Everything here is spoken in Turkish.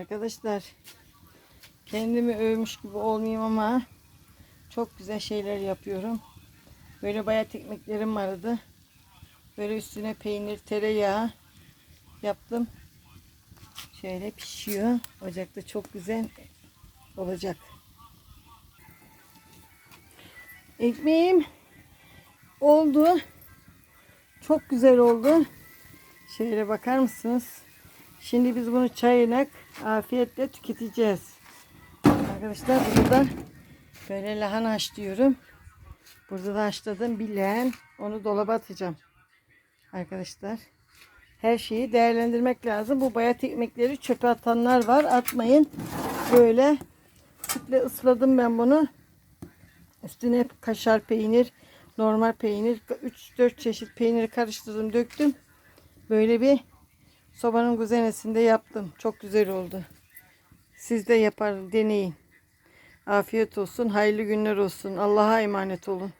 Arkadaşlar kendimi övmüş gibi olmayayım ama çok güzel şeyler yapıyorum. Böyle bayat ekmeklerim vardı. Böyle üstüne peynir, tereyağı yaptım. Şöyle pişiyor. Ocakta çok güzel olacak. Ekmeğim oldu. Çok güzel oldu. Şöyle bakar mısınız? Şimdi biz bunu çayına afiyetle tüketeceğiz. Arkadaşlar burada böyle lahana haşlıyorum. Burada da haşladım bir leğen. Onu dolaba atacağım. Arkadaşlar. Her şeyi değerlendirmek lazım. Bu bayat ekmekleri çöpe atanlar var. Atmayın. Böyle sütle ısladım ben bunu. Üstüne kaşar peynir, normal peynir, 3-4 çeşit peyniri karıştırdım, döktüm. Böyle bir sobanın kuzenesinde yaptım. Çok güzel oldu. Siz de yapar, deneyin. Afiyet olsun, hayırlı günler olsun. Allah'a emanet olun.